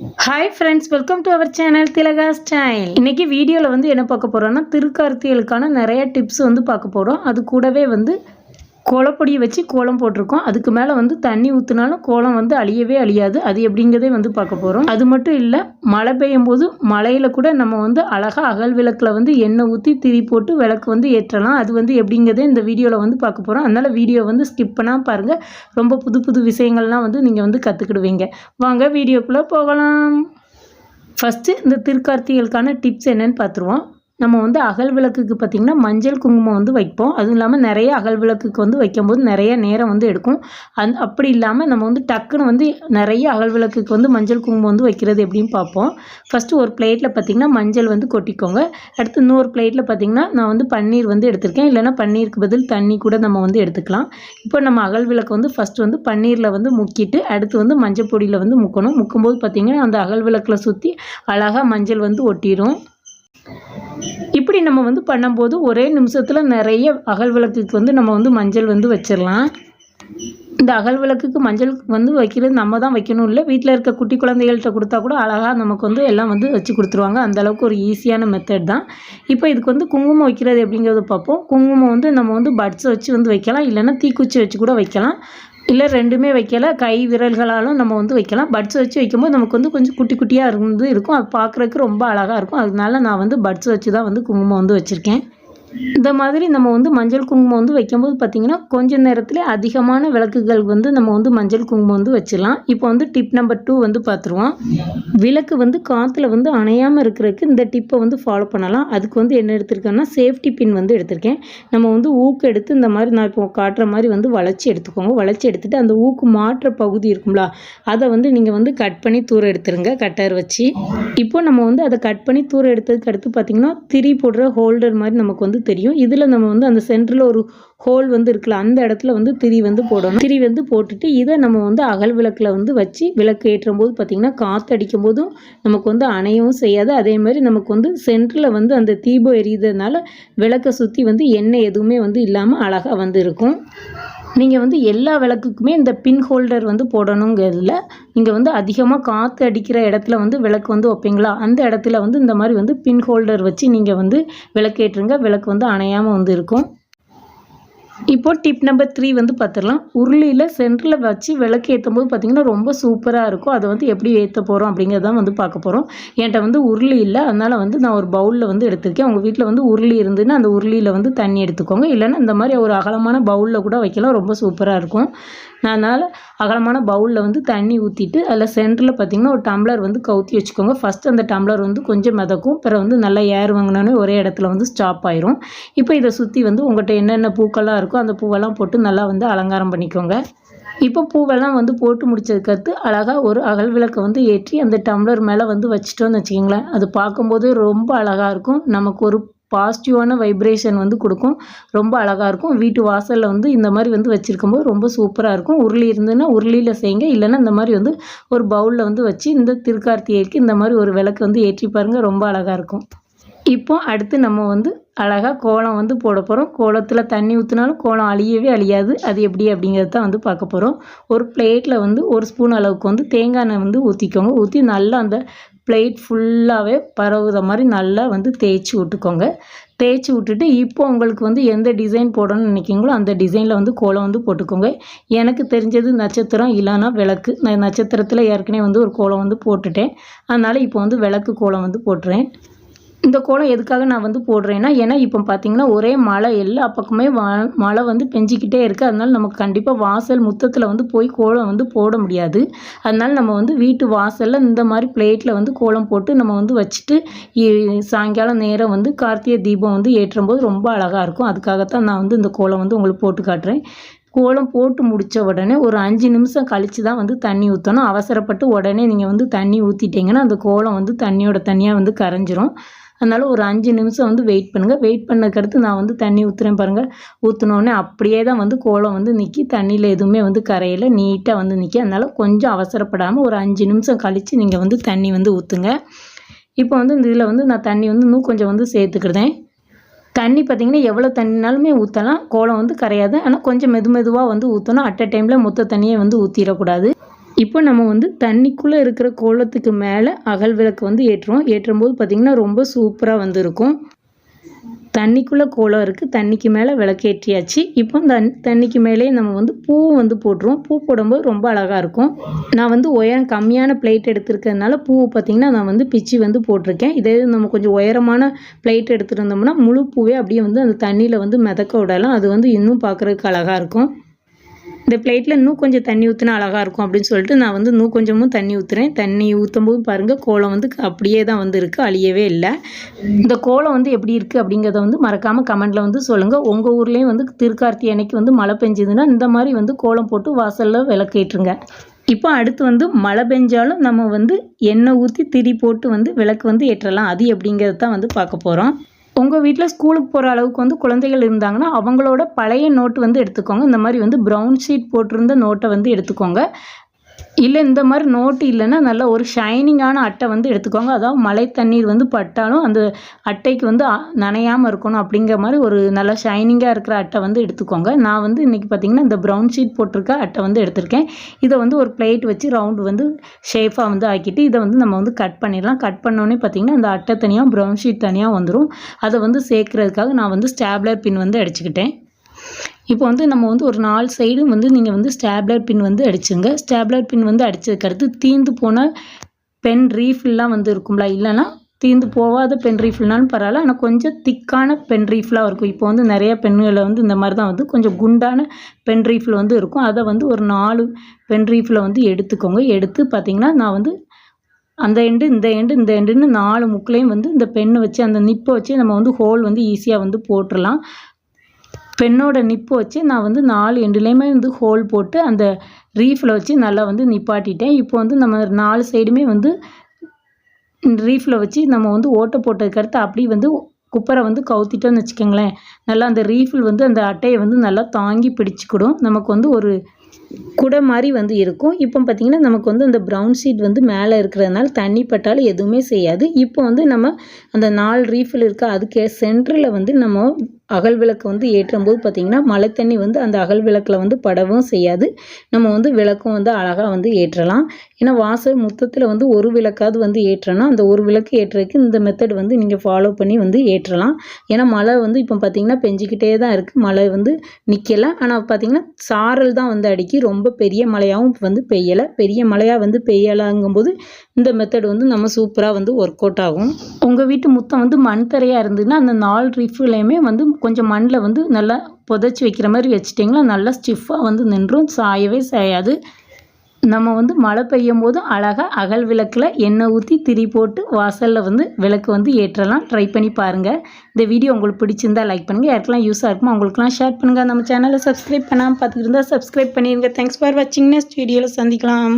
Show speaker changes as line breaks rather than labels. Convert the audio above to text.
Hi friends welcome to our channel Thilaka style இன்னைக்கு வீடியோவில் வந்து என்ன பார்க்க போகிறோன்னா திருக்கார்த்திகளுக்கான நிறைய டிப்ஸ் வந்து பார்க்க போகிறோம் அது கூடவே வந்து கோலப்பொடியை வச்சு கோலம் போட்டிருக்கோம். அதுக்கு மேலே வந்து தண்ணி ஊற்றினாலும் கோலம் வந்து அழியவே அழியாது. அது எப்படிங்கிறதே வந்து பார்க்க போகிறோம் அது மட்டும் இல்லை மழை பெய்யும் போது மழையில் கூட நம்ம வந்து அழகாக அகல் விளக்கில் வந்து எண்ணெய் ஊற்றி திரி போட்டு விளக்கு வந்து ஏற்றலாம். அது வந்து எப்படிங்கிறதே இந்த வீடியோவில் வந்து பார்க்க போகிறோம் அதனால் வீடியோ வந்து ஸ்கிப் பண்ணால் பாருங்கள் ரொம்ப புது புது விஷயங்கள்லாம் வந்து நீங்கள் வந்து கற்றுக்கிடுவீங்க வாங்க வீடியோக்குள்ளே போகலாம். ஃபஸ்ட்டு இந்த திருக்கார்த்திகளுக்கான டிப்ஸ் என்னென்னு பார்த்துருவோம். நம்ம வந்து அகல் விளக்குக்கு பார்த்திங்கன்னா மஞ்சள் குங்குமம் வந்து வைப்போம். அதுவும் இல்லாமல் நிறைய அகல் விளக்குக்கு வந்து வைக்கும்போது நிறைய நேரம் வந்து எடுக்கும். அந் அப்படி இல்லாமல் நம்ம வந்து டக்குன்னு வந்து நிறைய அகல் விளக்குக்கு வந்து மஞ்சள் குங்குமம் வந்து வைக்கிறது எப்படின்னு பார்ப்போம். ஃபஸ்ட்டு ஒரு பிளேட்டில் பார்த்திங்கன்னா மஞ்சள் வந்து கொட்டிக்கோங்க. அடுத்து இன்னொரு பிளேட்டில் பார்த்திங்கன்னா நான் வந்து பன்னீர் வந்து எடுத்திருக்கேன். இல்லைன்னா பன்னீருக்கு பதில் தண்ணி கூட நம்ம வந்து எடுத்துக்கலாம். இப்போ நம்ம அகல் விளக்கு வந்து ஃபஸ்ட்டு வந்து பன்னீரில் வந்து முக்கிட்டு அடுத்து வந்து மஞ்சள் பொடியில் வந்து முக்கணும். முக்கும்போது பார்த்திங்கன்னா அந்த அகல் விளக்கில் சுற்றி அழகாக மஞ்சள் வந்து ஒட்டிடும் மாதிரி நம்ம வந்து பண்ணும்போது ஒரே நிமிஷத்தில் நிறைய அகல் விளக்குக்கு வந்து நம்ம வந்து மஞ்சள் வந்து வச்சிடலாம். இந்த அகல் விளக்குக்கு மஞ்சள் வந்து வைக்கிறது நம்ம தான் வைக்கணும். இல்லை வீட்டில் இருக்க குட்டி குழந்தைகள்கிட்ட கொடுத்தா கூட அழகாக நமக்கு வந்து எல்லாம் வந்து வச்சு கொடுத்துருவாங்க. அந்த அளவுக்கு ஒரு ஈஸியான மெத்தட் தான். இப்போ இதுக்கு வந்து குங்குமம் வைக்கிறது அப்படிங்கிறத பார்ப்போம். குங்குமம் வந்து நம்ம வந்து பட்ஸை வச்சு வந்து வைக்கலாம். இல்லைன்னா தீக்குச்சி வச்சு கூட வைக்கலாம். இல்லை ரெண்டுமே வைக்கல. கை விரல்களாலும் நம்ம வந்து வைக்கலாம். பட்ஸ் வச்சு வைக்கும்போது நமக்கு வந்து கொஞ்சம் குட்டி குட்டியாக இருந்து இருக்கும். அது பார்க்குறதுக்கு ரொம்ப அழகாக இருக்கும். அதனால நான் வந்து பட்ஸ் வச்சு தான் வந்து குங்குமம் வந்து வச்சுருக்கேன். இந்த மாதிரி நம்ம வந்து மஞ்சள் குங்குமம் வந்து வைக்கும்போது பார்த்திங்கன்னா கொஞ்ச நேரத்தில் அதிகமான விளக்குகள் வந்து நம்ம வந்து மஞ்சள் குங்குமம் வந்து வச்சிடலாம். இப்போ வந்து டிப் நம்பர் டூ வந்து பார்த்துருவோம் விளக்கு வந்து காற்றுல வந்து அணையாமல் இருக்கிறதுக்கு இந்த டிப்பை வந்து ஃபாலோ பண்ணலாம். அதுக்கு வந்து என்ன எடுத்திருக்கேன்னா சேஃப்டி பின் வந்து எடுத்திருக்கேன். நம்ம வந்து ஊக்கு எடுத்து இந்த மாதிரி நான் இப்போ காட்டுற மாதிரி வந்து வளைச்சி எடுத்துக்கோங்க. வளைச்சி எடுத்துகிட்டு அந்த ஊக்கு மாற்ற பகுதி இருக்கும்ல அதை வந்து நீங்கள் வந்து கட் பண்ணி தூர எடுத்துருங்க கட்டர் வச்சு. இப்போ நம்ம வந்து அதை கட் பண்ணி தூர எடுத்ததுக்கு அடுத்து பார்த்திங்கன்னா திரி போடுற ஹோல்டர் மாதிரி நமக்கு வந்து தெரியும். இதில் நம்ம வந்து அந்த சென்டரில் ஒரு ஹோல் வந்து இருக்குல்ல அந்த இடத்துல வந்து திரி வந்து போடணும். திரி வந்து போட்டுட்டு இதை நம்ம வந்து அகல் விளக்கில் வந்து வச்சு விளக்கு ஏற்றும் போது பார்த்திங்கன்னா காற்று அடிக்கும் போதும் நமக்கு வந்து அணையவும் செய்யாது. அதே மாதிரி நமக்கு வந்து சென்டரில் வந்து அந்த தீபம் எரியுறதுனால விளக்கை சுற்றி வந்து எண்ணெய் எதுவுமே வந்து இல்லாமல் அழகாக வந்து இருக்கும். நீங்கள் வந்து எல்லா விளக்குக்குமே இந்த பின் ஹோல்டர் வந்து போடணுங்கிறதுல நீங்கள் வந்து அதிகமாக காற்று அடிக்கிற இடத்துல வந்து விளக்கு வந்து வைப்பீங்களா? அந்த இடத்துல வந்து இந்த மாதிரி வந்து பின் ஹோல்டர் வச்சு நீங்கள் வந்து விளக்கேற்றுங்க. விளக்கு வந்து அணையாமல் வந்து இருக்கும். இப்போ டிப் நம்பர் த்ரீ வந்து பார்த்துடலாம் உருளியில் சென்டரில் வச்சு விளக்கு ஏற்றும் போது பார்த்திங்கன்னா ரொம்ப சூப்பராக இருக்கும். அதை வந்து எப்படி ஏற்ற போகிறோம் அப்படிங்கிறதான் வந்து பார்க்க போகிறோம் என்கிட்ட வந்து உருளி இல்லை. அதனால் வந்து நான் ஒரு பவுலில் வந்து எடுத்திருக்கேன். உங்கள் வீட்டில் வந்து உருளி இருந்துன்னா அந்த உருளியில் வந்து தண்ணி எடுத்துக்கோங்க. இல்லைன்னா இந்த மாதிரி ஒரு அகலமான பவுலில் கூட வைக்கலாம். ரொம்ப சூப்பராக இருக்கும். நான் அதனால் அகலமான பவுலில் வந்து தண்ணி ஊற்றிட்டு அதில் சென்டரில் பார்த்திங்கன்னா ஒரு டம்ளர் வந்து கவுத்தி வச்சுக்கோங்க. ஃபஸ்ட் அந்த டம்ளர் வந்து கொஞ்சம் மிதக்கும். பிறகு வந்து நல்லா ஏர் வாங்கினோன்னே ஒரே இடத்துல வந்து ஸ்டாப் ஆயிரும். இப்போ இதை சுற்றி வந்து உங்கள்கிட்ட என்னென்ன பூக்கள்லாம் இருக்கும். அந்த பூவெல்லாம் போட்டு நல்லா வந்து அலங்காரம் பண்ணிக்கோங்க. இப்போ பூவெல்லாம் வந்து போட்டு முடிச்சதுக்கடுத்து அழகாக ஒரு அகல் விளக்கை வந்து ஏற்றி அந்த டம்ளர் மேலே வந்து வச்சிட்டோன்னு வச்சுக்கிங்களேன். அது பார்க்கும்போது ரொம்ப அழகாக இருக்கும். நமக்கு ஒரு பாசிட்டிவான வைப்ரேஷன் வந்து கொடுக்கும். ரொம்ப அழகாக இருக்கும். வீட்டு வாசலில் வந்து இந்த மாதிரி வந்து வச்சுருக்கும்போது ரொம்ப சூப்பராக இருக்கும். உருளி இருந்ததுன்னா உருளியில் செய்யுங்க. இல்லைன்னா இந்த மாதிரி வந்து ஒரு பவுலில் வந்து வச்சு இந்த திருக்கார்த்திகைக்கு இந்த மாதிரி ஒரு விளக்கு வந்து ஏற்றி பாருங்கள் ரொம்ப அழகாக இருக்கும். இப்போ அடுத்து நம்ம வந்து அழகாக கோலம் வந்து போட போகிறோம் கோலத்தில் தண்ணி ஊற்றினாலும் கோலம் அழியவே அழியாது. அது எப்படி அப்படிங்கிறது தான் வந்து பார்க்க போகிறோம் ஒரு பிளேட்டில் வந்து ஒரு ஸ்பூன் அளவுக்கு வந்து தேங்காய் எண்ணெய் வந்து ஊற்றிக்கோங்க ஊற்றி நல்லா அந்த பிளேட் ஃபுல்லாகவே பரவுகிற மாதிரி நல்லா வந்து தேய்ச்சி விட்டுக்கோங்க. தேய்ச்சி விட்டுட்டு இப்போ உங்களுக்கு வந்து எந்த டிசைன் போடணும்னு நினைக்கிங்களோ அந்த டிசைனில் வந்து கோலம் வந்து போட்டுக்கோங்க. எனக்கு தெரிஞ்சது நட்சத்திரம் இல்லைன்னா விளக்கு. நான் நட்சத்திரத்தில் ஏற்கனவே வந்து ஒரு கோலம் வந்து போட்டுட்டேன். அதனால் இப்போ வந்து விளக்கு கோலம் வந்து போட்டுறேன். இந்த கோலம் எதுக்காக நான் வந்து போடுறேன்னா ஏன்னா இப்போ பார்த்தீங்கன்னா ஒரே மழை எல்லா பக்கமே வா மழை வந்து பெஞ்சிக்கிட்டே இருக்குது அதனால் நமக்கு கண்டிப்பாக வாசல் முத்தத்தில் வந்து போய் கோலம் வந்து போட முடியாது. அதனால் நம்ம வந்து வீட்டு வாசலில் இந்த மாதிரி பிளேட்டில் வந்து கோலம் போட்டு நம்ம வந்து வச்சுட்டு சாயங்காலம் நேரம் வந்து கார்த்திகை தீபம் வந்து ஏற்றும் போது ரொம்ப அழகாக இருக்கும். அதுக்காகத்தான் நான் வந்து இந்த கோலம் வந்து உங்களுக்கு போட்டு காட்டுறேன். கோலம் போட்டு முடித்த உடனே ஒரு அஞ்சு நிமிஷம் கழித்து தான் வந்து தண்ணி ஊற்றணும் அவசரப்பட்டு உடனே நீங்கள் வந்து தண்ணி ஊற்றிட்டீங்கன்னா அந்த கோலம் வந்து தண்ணியோட தண்ணியாக வந்து கரைஞ்சிரும். அதனால் ஒரு அஞ்சு நிமிஷம் வந்து வெயிட் பண்ணுங்கள் வெயிட் பண்ணதுக்கடுத்து நான் வந்து தண்ணி ஊற்றுறேன் பாருங்கள் ஊற்றினோடனே அப்படியே தான் வந்து கோலம் வந்து நிற்கி தண்ணியில் எதுவுமே வந்து கரையில். நீட்டாக வந்து நிற்கி அதனால் கொஞ்சம் அவசரப்படாமல் ஒரு அஞ்சு நிமிஷம் கழித்து நீங்கள் வந்து தண்ணி வந்து ஊற்றுங்க இப்போ வந்து இந்த இதில் வந்து நான் தண்ணி வந்து இன்னும் கொஞ்சம் வந்து சேர்த்துக்கிடுதேன் தண்ணி பார்த்திங்கன்னா எவ்வளோ தண்ணினாலுமே ஊற்றலாம் கோலம் வந்து கரையாது. ஆனால் கொஞ்சம் மெது மெதுவாக வந்து ஊற்றணும் அட் அ டைமில் மொத்த தண்ணியை வந்து ஊற்றிடக்கூடாது இப்போ நம்ம வந்து தண்ணிக்குள்ளே இருக்கிற கோலத்துக்கு மேலே அகல் விளக்கு வந்து ஏற்றுவோம் ஏற்றும்போது பார்த்திங்கன்னா ரொம்ப சூப்பராக வந்து இருக்கும் தண்ணிக்குள்ளே கோலம் இருக்குது தண்ணிக்கு மேலே விளக்கேற்றியாச்சு இப்போ தண் தண்ணிக்கு மேலேயே நம்ம வந்து பூ வந்து போட்டுருவோம். பூ போடும்போது ரொம்ப அழகாக இருக்கும். நான் வந்து உயரம் கம்மியான பிளேட் எடுத்துருக்கிறதுனால பூ பார்த்திங்கன்னா நான் வந்து பிச்சு வந்து போட்டிருக்கேன். இதே நம்ம கொஞ்சம் உயரமான பிளேட் எடுத்துருந்தோம்னா முழு பூவே அப்படியே வந்து அந்த தண்ணியில் வந்து மிதக்க விடலாம். அது வந்து இன்னும் பார்க்குறதுக்கு அழகாக இருக்கும். இந்த பிளேட்டில் இன்னும் கொஞ்சம் தண்ணி ஊற்றினா அழகாக இருக்கும் அப்படின்னு சொல்லிட்டு நான் வந்து இன்னும் கொஞ்சமும் தண்ணி ஊற்றுறேன் தண்ணி ஊற்றும் போது பாருங்கள் கோலம் வந்து அப்படியே தான் வந்து இருக்குது அழியவே இல்லை. இந்த கோலம் வந்து எப்படி இருக்குது அப்படிங்கிறத வந்து மறக்காமல் கமெண்ட்டில் வந்து சொல்லுங்கள் உங்கள் ஊர்லேயும் வந்து திருக்கார்த்தி அன்னைக்கு வந்து மழை பெஞ்சதுன்னா இந்த மாதிரி வந்து கோலம் போட்டு வாசலில் விளக்கேற்றுங்க. இப்போ அடுத்து வந்து மழை பெஞ்சாலும் நம்ம வந்து எண்ணெய் ஊற்றி திரி போட்டு வந்து விளக்கு வந்து ஏற்றலாம். அது எப்படிங்கிறது தான் வந்து பார்க்க போகிறோம் உங்கள் வீட்டில் ஸ்கூலுக்கு போகிற அளவுக்கு வந்து குழந்தைகள் இருந்தாங்கன்னா அவங்களோட பழைய நோட்டு வந்து எடுத்துக்கோங்க. இந்த மாதிரி வந்து ப்ரௌன் ஷீட் போட்டிருந்த நோட்டை வந்து எடுத்துக்கோங்க. இல்லை இந்த மாதிரி நோட்டு இல்லைன்னா நல்ல ஒரு ஷைனிங்கான அட்டை வந்து எடுத்துக்கோங்க. அதாவது மழை தண்ணீர் வந்து பட்டாலும் அந்த அட்டைக்கு வந்து நனையாமல் இருக்கணும் அப்படிங்கிற மாதிரி ஒரு நல்ல ஷைனிங்காக இருக்கிற அட்டை வந்து எடுத்துக்கோங்க. நான் வந்து இன்றைக்கி பார்த்திங்கன்னா இந்த ப்ரௌன் ஷீட் போட்டிருக்க அட்டை வந்து எடுத்திருக்கேன். இதை வந்து ஒரு பிளேட் வச்சு ரவுண்டு வந்து ஷேஃபாக வந்து ஆக்கிட்டு இதை வந்து நம்ம வந்து கட் பண்ணிடலாம். கட் பண்ணோன்னே பார்த்திங்கன்னா அந்த அட்டை தனியாக ப்ரௌன் ஷீட் தனியாக வந்துடும் அதை வந்து சேர்க்குறதுக்காக நான் வந்து ஸ்டாப்லர் பின் வந்து அடிச்சுக்கிட்டேன். இப்போ வந்து நம்ம வந்து ஒரு நாலு சைடும் வந்து நீங்கள் வந்து ஸ்டாப்லர் பின் வந்து அடிச்சுங்க. ஸ்டாப்லர் பின் வந்து அடித்ததுக்கடுத்து தீந்து போன பென் ரீஃபில்லாம் வந்து இருக்கும்ல இல்லைன்னா தீந்து போகாத பென் ரீஃபில்னாலும் பரவாயில்ல. ஆனால் கொஞ்சம் திக்கான பென் ரீஃபிலாக இருக்கும். இப்போ வந்து நிறைய பெண்களை வந்து இந்த மாதிரி தான் வந்து கொஞ்சம் குண்டான பென் ரீஃபில் வந்து இருக்கும். அதை வந்து ஒரு நாலு பென் ரீஃபில் வந்து எடுத்துக்கோங்க. எடுத்து பார்த்திங்கன்னா நான் வந்து அந்த எண்டு இந்த எண்டு இந்த எண்டுன்னு நாலு முக்கிலையும் வந்து இந்த பெண்ணை வச்சு அந்த நிப்பை வச்சு நம்ம வந்து ஹோல் வந்து ஈஸியாக வந்து போட்டுடலாம் பெண்ணோட நிப்பு வச்சு நான் வந்து நாலு எண்டுலேயுமே வந்து ஹோல் போட்டு அந்த ரீஃபில் வச்சு நல்லா வந்து நிப்பாட்டிட்டேன். இப்போ வந்து நம்ம நாலு சைடுமே வந்து ரீஃபில் வச்சு நம்ம வந்து ஓட்டை போட்டதுக்கடுத்து அப்படி வந்து குப்பரை வந்து கவுத்திட்டோன்னு வச்சுக்கோங்களேன். நல்லா அந்த ரீஃபில் வந்து அந்த அட்டையை வந்து நல்லா தாங்கி பிடிச்சிக்கிடும். நமக்கு வந்து ஒரு குடை மாதிரி வந்து இருக்கும். இப்போ பார்த்திங்கன்னா நமக்கு வந்து அந்த ப்ரௌன் ஷீட் வந்து மேலே இருக்கிறதுனால தண்ணி பட்டாலும் எதுவுமே செய்யாது. இப்போ வந்து நம்ம அந்த நாலு ரீஃபில் இருக்க அதுக்கு சென்டரில் வந்து நம்ம அகல் விளக்கு வந்து ஏற்றும் போது பார்த்திங்கன்னா மழை தண்ணி வந்து அந்த அகல் விளக்கில் வந்து படவும் செய்யாது. நம்ம வந்து விளக்கும் வந்து அழகாக வந்து ஏற்றலாம். ஏன்னா வாசல் மொத்தத்தில் வந்து ஒரு விளக்காவது வந்து ஏற்றோன்னா அந்த ஒரு விளக்கு ஏற்றுறதுக்கு இந்த மெத்தட் வந்து நீங்கள் ஃபாலோ பண்ணி வந்து ஏற்றலாம். ஏன்னா மழை வந்து இப்போ பார்த்திங்கன்னா பெஞ்சிக்கிட்டே தான் இருக்குது மழை வந்து நிற்கலை ஆனால் பார்த்திங்கன்னா சாரல் தான் வந்து அடிக்கி ரொம்ப பெரிய மழையாகவும் வந்து பெய்யலை. பெரிய மழையாக வந்து பெய்யலாங்கும்போது இந்த மெத்தட் வந்து நம்ம சூப்பராக வந்து ஒர்க் அவுட் ஆகும். உங்கள் வீட்டு முத்தம் வந்து மண் தரையாக இருந்ததுன்னா அந்த நாலு ரிஃப்லையுமே வந்து கொஞ்சம் மண்ணில் வந்து நல்லா புதைச்சி வைக்கிற மாதிரி வச்சிட்டிங்களா நல்லா ஸ்டிஃபாக வந்து நின்றும் சாயவே சாயாது. நம்ம வந்து மழை பெய்யும் போது அழகாக அகல் விளக்கில் எண்ணெய் ஊற்றி திரி போட்டு வாசலில் வந்து விளக்கு வந்து ஏற்றலாம். ட்ரை பண்ணி பாருங்கள் இந்த வீடியோ உங்களுக்கு பிடிச்சிருந்தா லைக் பண்ணுங்கள் யாருக்கெல்லாம் யூஸாக இருக்குமோ அவங்களுக்குலாம் ஷேர் பண்ணுங்கள் நம்ம சேனலை சப்ஸ்கிரைப் பண்ணாமல் பார்த்துக்கிட்டு இருந்தால் சப்ஸ்கிரைப் பண்ணிடுங்க தேங்க்ஸ் ஃபார் வாட்சிங் நெக்ஸ்ட் வீடியோவில் சந்திக்கலாம்.